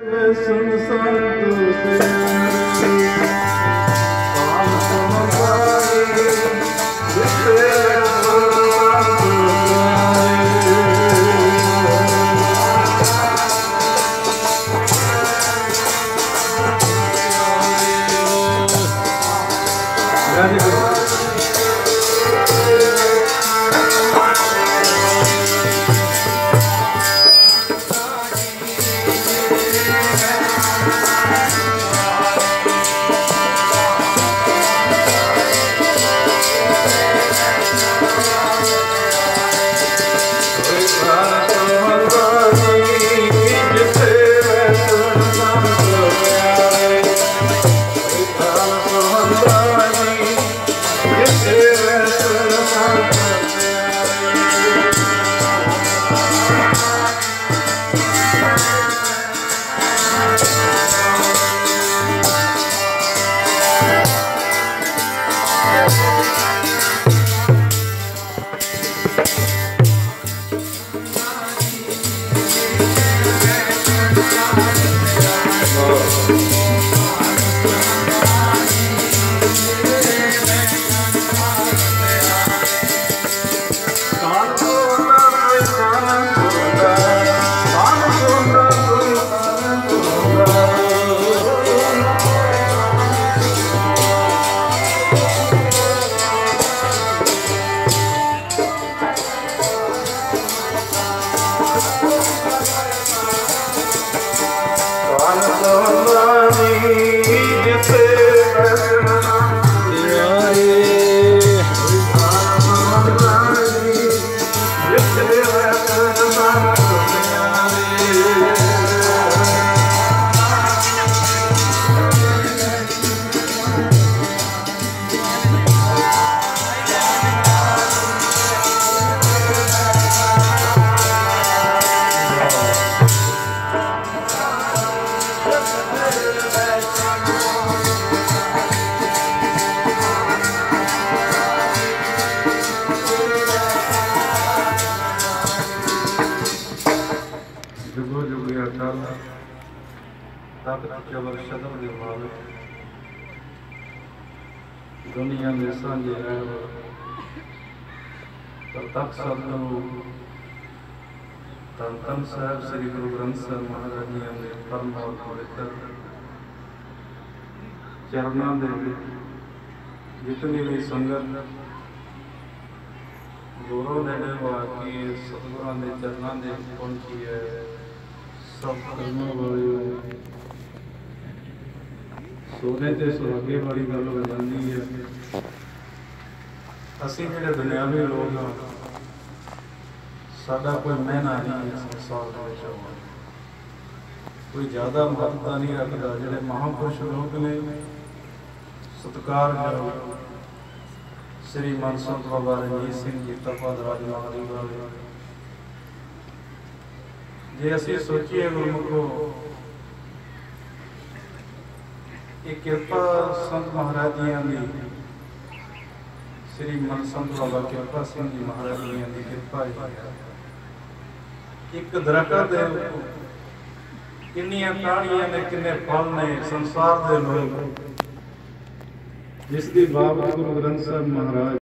ਸੁਨ Allah. दुनिया में असांजे रहण त तक सदनो तन तन श्री गुरु ग्रंथ साहिब महाराज जी ने फरमाओ पवित्र चरणों दे जितनी भी संगत गुरु ने वाकई सतगुरों के चरणों दे पहुँची है ਸਭ ਕਰਮਾਂ ਵਾਲਿਓ ਸੋਨੇ ਤੇ ਸੁਹਾਗੇ ਵਾਲੀ ਗੱਲ ਹੋ ਜਾਂਦੀ ਹੈ। ਅਸੀਂ ਜਿਹੜੇ ਦੁਨਿਆਵੀ ਲੋਕ ਹਾਂ, ਸਾਡਾ ਕੋਈ ਮਹਿਨਾ ਨਹੀਂ ਹੈ ਸੰਸਾਰ ਦੇ ਵਿੱਚ ਕੋਈ ਜ਼ਿਆਦਾ ਮਹੱਤਤਾ ਨਹੀਂ ਰੱਖਦਾ, ਜਿਹੜੇ ਮਹਾਂਪੁਰਸ਼ ਲੋਕ ਨੇ ਸਤਿਕਾਰਯੋਗ ਸ੍ਰੀ ਮਨਸੰਤ ਬਾਬਾ ਰਣਜੀਤ ਸਿੰਘ ਜੀ ਤਪਾ ਦਰਾਜ ਮਹਾਰੀ ਵਾਲੇ ਜੇ ਅਸੀਂ ਸੋਚੀਏ ਗੁਰਮੁਖੋ, ਇਹ ਕਿਰਪਾ ਸੰਤ ਮਹਾਰਾਜ ਜੀਆਂ ਦੀ, ਸ੍ਰੀ ਮਨਸੰਤ ਬਾਬਾ ਕਿਰਪਾ ਸਿੰਘ ਜੀ ਮਹਾਰਾਜ ਜੀਆਂ ਦੀ ਕਿਰਪਾ ਹੈ। ਇੱਕ ਦਰਖਤ ਦੇ ਉੱਪਰ ਕਿੰਨੀਆਂ ਟਾਹਣੀਆਂ ਨੇ, ਕਿੰਨੇ ਫਲ ਨੇ ਸੰਸਾਰ ਦੇ ਲੋਕ। ਜਿਸ ਦੀ ਬਾਬਤ ਗੁਰੂ ਗ੍ਰੰਥ ਸਾਹਿਬ ਮਹਾਰਾਜ